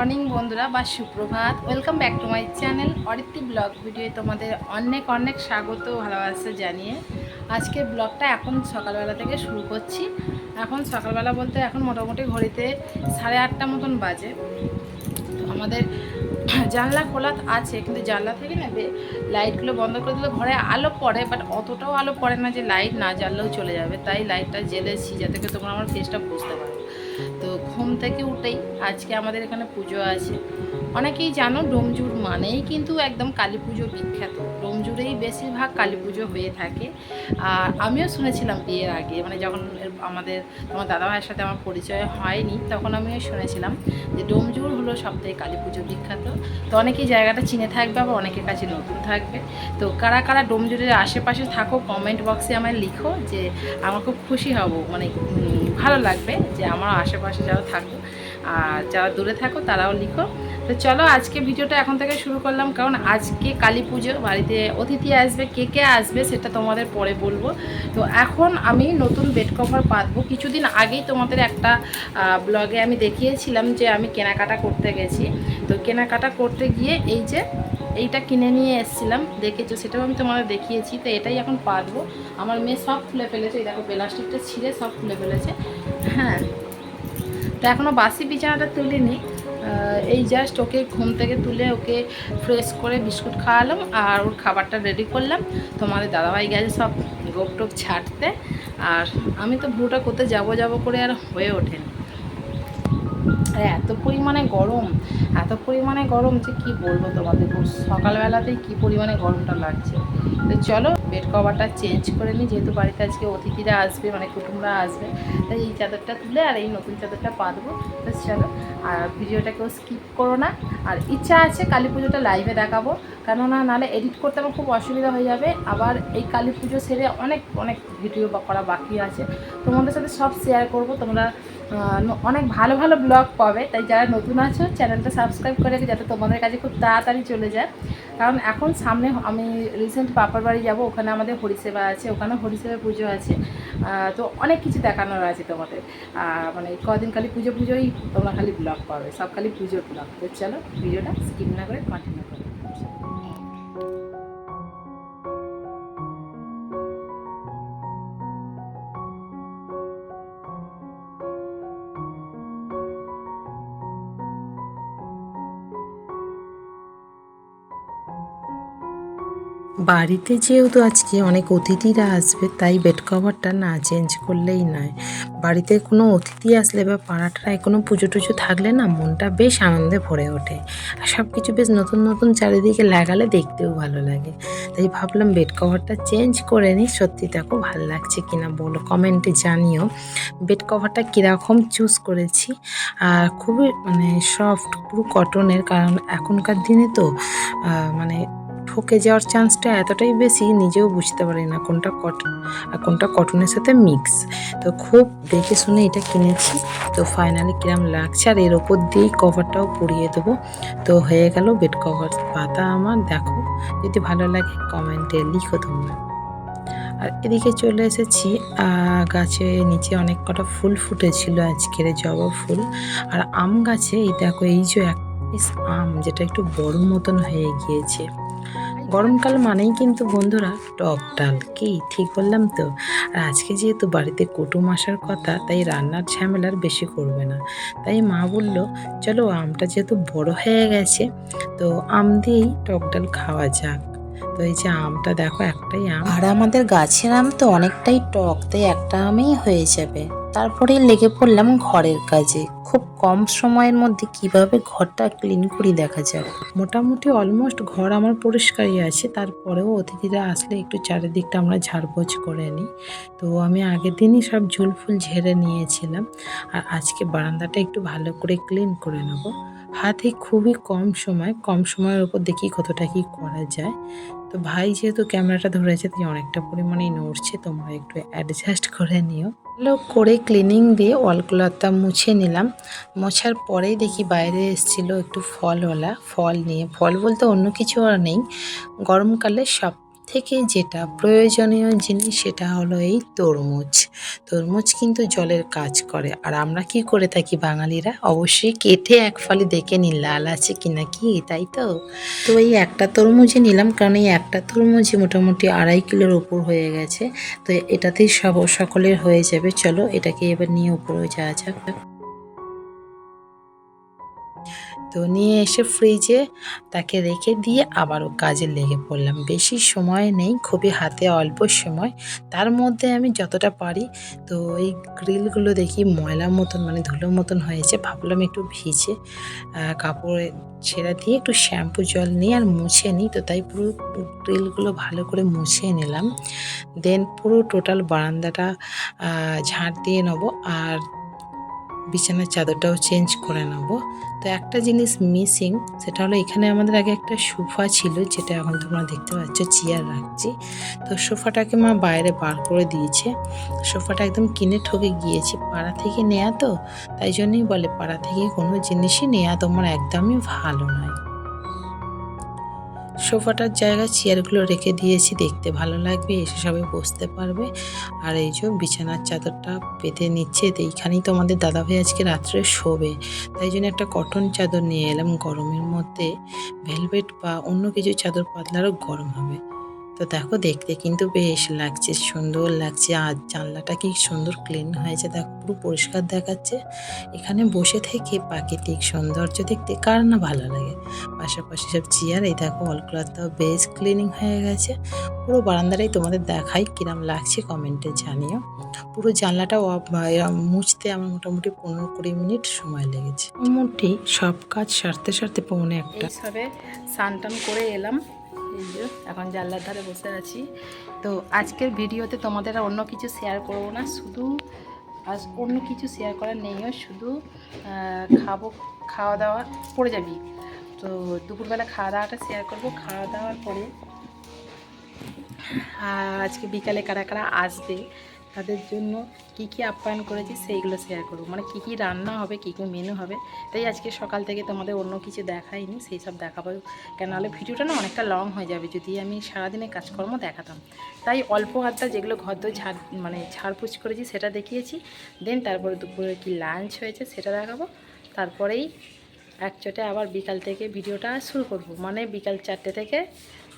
Morning বন্ধুরা বা সুপ্রভাত। Welcome back to my channel Aritri blog video তোমাদের অনেক অনেক স্বাগত ভালোবাসা জানিয়ে। আজকে ব্লগটা এখন সকালবেলা থেকে শুরু করছি। এখন সকালবেলা বলতে এখন মোটামুটি ঘড়িতে সাড়ে আটটা মতন বাজে। তো আমাদের জানলা খোলা আছে, কিন্তু জানলা থেকে নেবে লাইটগুলো বন্ধ করে দিলে ঘরে আলো পড়ে বাট অতটাও আলো পড়ে না যে লাইট না জ্বাললেও চলে যাবে। তাই লাইটটা জ্বেলেছি, যাতে করে তোমরা আমার ফেসটা বুঝতে পারো। তো ঘুম থেকে উঠেই আজকে আমাদের এখানে পুজো আছে। অনেকেই জানো ডোমজুর মানেই কিন্তু একদম কালী পুজো বিখ্যাত। ডোমজুরেই বেশিরভাগ কালী পুজো হয়ে থাকে। আর আমিও শুনেছিলাম বিয়ের আগে মানে যখন আমাদের আমার দাদা ভাইয়ের সাথে আমার পরিচয় হয়নি, তখন আমিও শুনেছিলাম যে ডোমজুর হলো সবথেকে কালী পুজো বিখ্যাত। তো অনেকেই জায়গাটা চিনে থাকবে আবার অনেকের কাছে নতুন থাকবে। তো কারা কারা ডোমজুরের আশেপাশে থাকো কমেন্ট বক্সে আমায় লিখো যে, আমার খুব খুশি হব। মানে ভালো লাগবে যে আমার আশেপাশে যারা থাকো, আর যারা দূরে থাকো তারাও লিখো। তো চলো আজকে ভিডিওটা এখন থেকে শুরু করলাম, কারণ আজকে কালী পুজো, বাড়িতে অতিথি আসবে, কে কে আসবে সেটা তোমাদের পরে বলব। তো এখন আমি নতুন বেড কভার পাতবো। কিছুদিন আগেই তোমাদের একটা ব্লগে আমি দেখিয়েছিলাম যে আমি কেনাকাটা করতে গেছি। তো কেনাকাটা করতে গিয়ে এই যে এইটা কিনে নিয়ে এসেছিলাম, দেখেছ? সেটাও আমি তোমাদের দেখিয়েছি, তো এটাই এখন পাতবো আমার মেয়ে সব খুলে ফেলেছে, এই দেখো, প্লাস্টিকটা ছিঁড়ে সব খুলে ফেলেছে। হ্যাঁ। তো এখনও বাসি বিছানাটা তুলিনি। এই জাস্ট ওকে ঘুম থেকে তুলে ওকে ফ্রেশ করে বিস্কুট খাওয়ালাম আর ওর খাবারটা রেডি করলাম। তোমাদের দাদাভাই গেছে সব গোপ টোপ ছাড়তে। আর আমি তো ভুটা করতে যাব যাব করে আর হয়ে ওঠেনি। আর এত পরিমাণে গরম, এত পরিমাণে গরম যে কি বলব তোমাদের? সকালবেলাতেই কি পরিমাণে গরমটা লাগছে। তো চলো বেড কভারটা চেঞ্জ করে নিই যেহেতু বাড়িতে আজকে অতিথিরা আসবে মানে কুটুমরা আসবে, তাই এই চাদরটা তুলে আর এই নতুন চাদরটা পাতবো। তো চলো, আর ভিডিওটা কেউ স্কিপ করো না। আর ইচ্ছা আছে কালী পুজোটা লাইভে দেখাবো, কেননা নাহলে এডিট করতে আমার খুব অসুবিধা হয়ে যাবে। আবার এই কালী পুজো সেরে অনেক অনেক ভিডিও করা বাকি আছে। তোমাদের সাথে সব শেয়ার করব, তোমরা অনেক ভালো ভালো ব্লগ পাবে। তাই যারা নতুন আছো চ্যানেলটা সাবস্ক্রাইব করে যাতে তোমাদের কাছে খুব তাড়াতাড়ি চলে যায়। কারণ এখন সামনে আমি রিসেন্ট পাপার বাড়ি যাব, ওখানে আমাদের হরিসেবা আছে ওখানে হরিসেবা পুজো আছে। তো অনেক কিছু দেখানোর আছে তোমাদের। মানে কদিন খালি পুজো পুজোই তোমরা খালি ব্লগ পাবে, সব খালি পুজোর ব্লগ তো চলো, ভিডিওটা স্কিপ না করে কন্টিনিউ বাড়িতে যেহেতু আজকে অনেক অতিথিরা আসবে, তাই বেড কভারটা না চেঞ্জ করলেই নয়। বাড়িতে কোনো অতিথি আসলে বা পাড়াটায় কোনো পুজো টুজো থাকলে না মনটা বেশ আনন্দে ভরে ওঠে। আর সব কিছু বেশ নতুন নতুন চারিদিকে লাগালে দেখতেও ভালো লাগে। তাই ভাবলাম বেড কভারটা চেঞ্জ করে নিই, সত্যি দেখো ভালো লাগছে কিনা বলো কমেন্টে জানিও। বেড কভারটা কীরকম চুজ করেছি? আর খুবই মানে সফট পুরো কটনের কারণ এখনকার দিনে তো মানে ঠকে যাওয়ার চান্সটা এতটাই বেশি, নিজেও বুঝতে পারি না কোনটা কটন আর কোনটা কটনের সাথে মিক্স তো খুব দেখে শুনে এটা কিনেছি। তো ফাইনালি কিরম লাগছে আর এর ওপর দিয়েই কভারটাও পরিয়ে দেবো। তো হয়ে গেল বেড কভার পাতা আমার, দেখো, যদি ভালো লাগে কমেন্টে লিখো তোমরা। আর এদিকে চলে এসেছি গাছে নিচে অনেক কটা ফুল ফুটেছিল আজকের জবা ফুল। আর আম গাছে, এই দেখো, এই যে এক পিস আম, যেটা একটু বড় মতন হয়ে গিয়েছে। গরমকাল মানেই কিন্তু বন্ধুরা টক ডাল। কি? ঠিক বললাম তো। আর আজকে যেহেতু বাড়িতে কুটুম আসার কথা, তাই রান্নার ঝামেলার বেশি করবে না। তাই মা বলল, চলো, আমটা যেহেতু বড় হয়ে গেছে, তো আম দিয়েই টক ডাল খাওয়া যাক। তো এই যে আমটা দেখো, একটাই আম। আর আমাদের গাছের আম তো অনেকটাই টক, তাই একটা আমেই হয়ে যাবে। তারপরে লেগে পড়লাম ঘরের কাজে। খুব কম সময়ের মধ্যে কীভাবে ঘরটা ক্লিন করি দেখা যাক। মোটামুটি অলমোস্ট ঘর আমার পরিষ্কারই আছে, তারপরেও অতিথিরা আসলে একটু চারিদিকটা আমরা ঝাড়পোছ করে নিই। তো আমি আগের দিনই সব ঝুল ফুল ঝেড়ে নিয়েছিলাম, আর আজকে বারান্দাটা একটু ভালো করে ক্লিন করে নেব। হাতে খুবই কম সময়, কম সময়ের উপর দেখি কতটা কি করা যায়। তো ভাই যেহেতু ক্যামেরাটা ধরেছে, তাই অনেকটা পরিমাণেই নড়ছে। তোমরা একটু অ্যাডজাস্ট করে নিও। ভালো করে ক্লিনিং দিয়ে ওয়ালগুলোটা মুছে নিলাম। মোছার পরেই দেখি বাইরে এসেছিল একটু ফলওয়ালা, ফল নিয়ে। ফল বলতে অন্য কিছু আর নেই। গরমকালে সব থেকে যেটা প্রয়োজনীয় জিনিস সেটা হলো এই তরমুজ। তরমুজ কিন্তু জলের কাজ করে। আর আমরা কি করে থাকি বাঙালিরা? অবশ্যই কেটে এক ফালি দেখে নিন লাল আছে কি না কি, তাই তো? তো এই একটা তরমুজই নিলাম, কারণ এই একটা তরমুজই মোটামুটি আড়াই কিলোর উপর হয়ে গেছে। তো এটাতেই সব, সকলের হয়ে যাবে। চলো এটাকে এবার নিয়ে উপরে যাওয়া যাক। তো নিয়ে এসে ফ্রিজে তাকে রেখে দিয়ে আবারও কাজে লেগে পড়লাম। বেশি সময় নেই, খুবই হাতে অল্প সময়। তার মধ্যে আমি যতটা পারি, তো এই গ্রিলগুলো দেখি ময়লা মতন মানে ধুলো মতন হয়েছে, ভাবলাম একটু ভিজে কাপড়ে ছেঁড়া দিয়ে একটু শ্যাম্পু জল নিই আর মুছে নিই। তো তাই পুরো গ্রিলগুলো ভালো করে মুছে নিলাম। দেন পুরো টোটাল বারান্দাটা ঝাঁট দিয়ে নেব। আর বিছানার চাদরটাও চেঞ্জ করে নেব। তো একটা জিনিস মিসিং সেটা হলো এখানে আমাদের আগে একটা সোফা ছিল, যেটা এখন তোমরা দেখতে পাচ্ছ চেয়ার রাখছি। তো সোফাটাকে মা বাইরে বার করে দিয়েছে। সোফাটা একদম কিনে ঠকে গিয়েছি, পাড়া থেকে নেয়া তো, তাই জন্যই বলে, পাড়া থেকে কোনো জিনিসই নেয়া তোমার একদমই ভালো নয়। সোফাটার জায়গায় চেয়ারগুলো রেখে দিয়েছি, দেখতে ভালো লাগবে, এসে সবাই বসতে পারবে। আর এই যে বিছানার চাদরটা পেতে নিচ্ছে, তো এইখানেই তো আমাদের দাদাভাই আজকে রাত্রে শোবে। তাই জন্য একটা কটন চাদর নিয়ে এলাম গরমের মধ্যে। ভেলভেট বা অন্য কিছু চাদর পাতলে আরও গরম হবে। তো দেখো দেখতে কিন্তু বেশ লাগছে, সুন্দর লাগছে। আর জানলাটা কি সুন্দর ক্লিন হয়েছে, দেখো পুরো পরিষ্কার দেখাচ্ছে। এখানে বসে থেকে প্রাকৃতিক সৌন্দর্য দেখতে কার না ভালো লাগে। পাশাপাশি সব চেয়ার, এই দেখো অলক্লাথটাও বেশ ক্লিনিং হয়ে গেছে। পুরো বারান্দাটাই তোমাদের দেখাই কিরম লাগছে কমেন্টে জানিও। পুরো এরম মুছতে আমার মোটামুটি পনেরো কুড়ি মিনিট সময় লেগেছে। মোটামুটি সব কাজ সারতে সারতে পৌনে একটা। সবে স্নান টান করে এলাম। এখন জানলার ধারে বসে আছি। তো আজকের ভিডিওতে তোমাদের অন্য কিছু শেয়ার করব না, শুধু আজ অন্য কিছু শেয়ার করার নেইও শুধু খাব, খাওয়া দাওয়া পড়ে যাবি। তো দুপুরবেলা খাওয়া দাওয়াটা শেয়ার করব, খাওয়া দাওয়ার পরে আজকে বিকালে কারা কারা আসবে তাদের জন্য কি কি আপ্যায়ন করেছি সেইগুলো শেয়ার করব। মানে কি কি রান্না হবে, কি কি মেনু হবে, তাই আজকে সকাল থেকে তোমাদের অন্য কিছু দেখাইনি, সেই সব দেখাবো। কেন নাহলে ভিডিওটা না অনেকটা লং হয়ে যাবে, যদি আমি সারাদিনে কাজকর্ম দেখাতাম। তাই অল্প হাতটা যেগুলো ঘর দই ঝাড় মানে ঝাড়পুছ করেছি সেটা দেখিয়েছি। দেন তারপরে দুপুরে কি লাঞ্চ হয়েছে সেটা দেখাবো। তারপরেই একচোটে আবার বিকাল থেকে ভিডিওটা শুরু করব। মানে বিকাল চারটে থেকে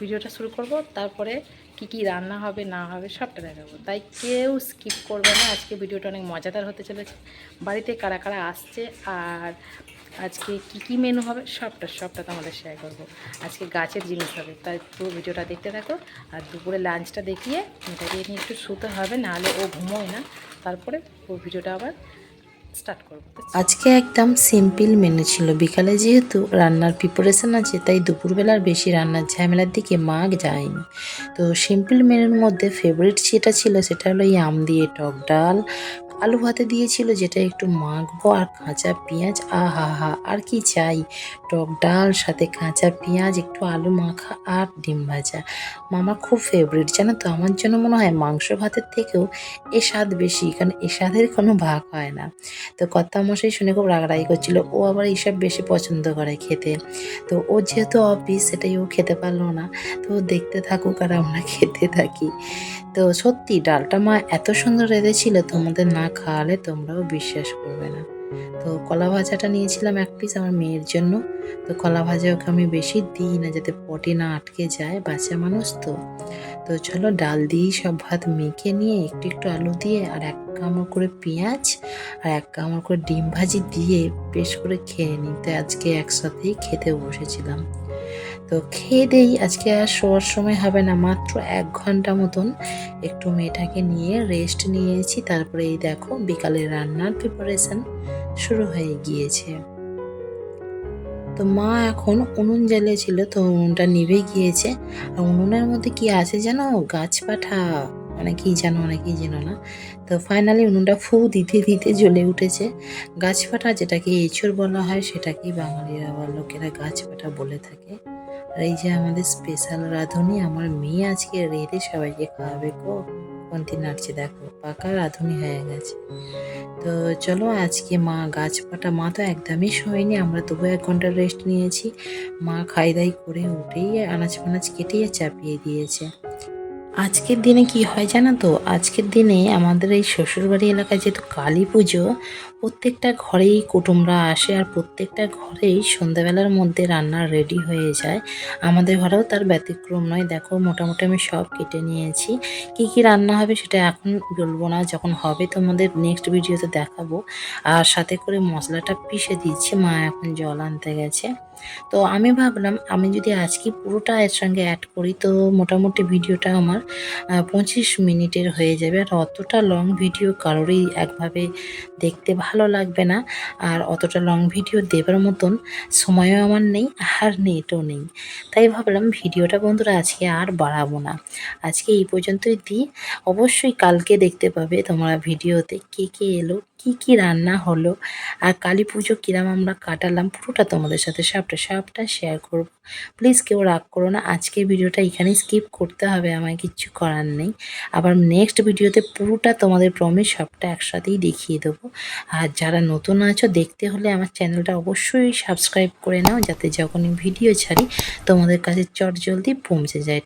ভিডিওটা শুরু করব, তারপরে কি কি রান্না হবে, না হবে, সবটা দেখাবো। তাই কেউ স্কিপ করবে না। আজকে ভিডিওটা অনেক মজাদার হতে চলেছে। বাড়িতে কারা কারা আসছে আর আজকে কি কি মেনু হবে, সবটা সবটা তোমাদের শেয়ার করব। আজকে গাছের জিনিস হবে, তাই পুরো ভিডিওটা দেখতে থাকো। আর দুপুরে লাঞ্চটা দেখিয়ে এটাকে নিয়ে একটু শুতে হবে, নাহলে ও ঘুমোয় না। তারপরে পুরো ভিডিওটা আবার স্টার্ট করব আজকে একদম সিম্পল মেনু ছিল। বিকালে যেহেতু রান্নার প্রিপারেশন আছে, তাই দুপুরবেলার বেশি রান্নার ঝামেলার দিকে মাগ যায়নি। তো সিম্পল মেনুর মধ্যে ফেভারিট যেটা ছিল, সেটা হলো আম দিয়ে টক ডাল আলু ভাতে দিয়েছিল যেটা একটু মাখবো আর কাঁচা পেঁয়াজ, আহা হা, আর কি চাই? টক ডাল, সাথে কাঁচা পেঁয়াজ, একটু আলু মাখা আর ডিম ভাজা। মামা খুব ফেভারিট জানো তো? আমার জন্য মনে হয় মাংস ভাতের থেকেও এ স্বাদ বেশি, কারণ এ স্বাদের কোনো ভাগ হয় না। তো কর্তা মশাই শুনে খুব রাগারাগি করছিল, ও আবার এইসব বেশি পছন্দ করে খেতে। তো ও যেহেতু অফিস সেটাই ও খেতে পারল না। তো দেখতে থাকুক আর আমরা খেতে থাকি। তো সত্যি ডালটা মা এত সুন্দর রেঁধেছিল, তোমাদের না খাওয়ালে তোমরাও বিশ্বাস করবে না। তো কলা ভাজাটা নিয়েছিলাম এক পিস আমার মেয়ের জন্য। তো কলা ভাজা ওকে আমি বেশি দিই না, যাতে পটি না আটকে যায়, বাচ্চা মানুষ তো। তো চলো ডাল দিয়েই সব ভাত মেখে নিয়ে একটু একটু আলু দিয়ে আর এক কামড় করে পেঁয়াজ আর এক কামড় করে ডিম ভাজি দিয়ে বেশ করে খেয়ে নিই। তো আজকে একসাথেই খেতে বসেছিলাম। তো খেয়ে দেই। আজকে আর শোয়ার সময় হবে না, মাত্র এক ঘণ্টা মতন একটু মেয়েটাকে নিয়ে রেস্ট নিয়েছি তারপরে এই দেখো, বিকালে রান্নার প্রিপারেশন শুরু হয়ে গিয়েছে। তো মা এখন উনুন জ্বালিয়েছিল, তো উনুনটা নিভে গিয়েছে। আর উনুনের মধ্যে কি আছে জানো? গাছ পাঠা। অনেকেই জানো অনেকেই জানো না। তো ফাইনালি উনুনটা ফু দিতে দিতে জ্বলে উঠেছে। গাছপাটা যেটাকে এঁচড় বলা হয়, সেটাকেই বাঙালিরা আবার লোকেরা গাছপাটা বলে থাকে। আর এই যে আমাদের স্পেশাল রাঁধুনি, আমার মেয়ে আজকে রেঁধে সবাইকে খাওয়াবে গো। কোনটি নাড়ছে, দেখো, পাকা রাঁধুনি হয়ে গেছে। তো চলো, আজকে মা গাছপাটা মা তো একদমই শোয়নি, আমরা তবু এক ঘণ্টা রেস্ট নিয়েছি। মা খাই দাই করে উঠেই আনাজ ফানাজ কেটেই চাপিয়ে দিয়েছে। আজকের দিনে কি হয় জানো তো? আজকের দিনে আমাদের এই শ্বশুরবাড়ি এলাকায় যেহেতু কালী পুজো, প্রত্যেকটা ঘরেই কুটুমরা আসে আর প্রত্যেকটা ঘরেই সন্ধ্যাবেলার মধ্যে রান্না রেডি হয়ে যায়। আমাদের ঘরেও তার ব্যতিক্রম নয়। দেখো, মোটামুটি আমি সব কেটে নিয়েছি। কি কি রান্না হবে সেটা এখন বলব না। যখন হবে তোমাদের নেক্সট ভিডিওতে দেখাবো। আর সাথে করে মশলাটা পিষে দিচ্ছি মা এখন জল আনতে গেছে। তো আমি ভাবলাম, আমি যদি আজকে পুরোটা এর সঙ্গে অ্যাড করি, তো মোটামুটি ভিডিওটা আমার পঁচিশ মিনিটের হয়ে যাবে। আর অতটা লং ভিডিও কারোরই একভাবে দেখতে ভালো লাগবে না। আর অতটা লং ভিডিও দেবার মতন সময়ও আমার নেই, আর নেটও নেই। তাই ভাবলাম, ভিডিওটা বন্ধুরা আজকে আর বাড়াবো না। আজকে এই পর্যন্তই দিই অবশ্যই কালকে দেখতে পাবে তোমরা ভিডিওতে কে কে এলো কি কি রান্না হলো? আর কালী পুজো কিরাম আমরা কাটালাম, পুরোটা তোমাদের সাথে সবটা সবটা শেয়ার করব। প্লিজ কেউ রাগ করো না আজকে ভিডিওটা এখানেই স্কিপ করতে হবে, আমায় কিচ্ছু করার নেই। আবার নেক্সট ভিডিওতে পুরোটা তোমাদের প্রমিস সবটা একসাথেই দেখিয়ে দেবো। আর যারা নতুন আছো, দেখতে হলে আমার চ্যানেলটা অবশ্যই সাবস্ক্রাইব করে নাও, যাতে যখনই ভিডিও ছাড়ি, তোমাদের কাছে চট জলদি পৌঁছে যায়।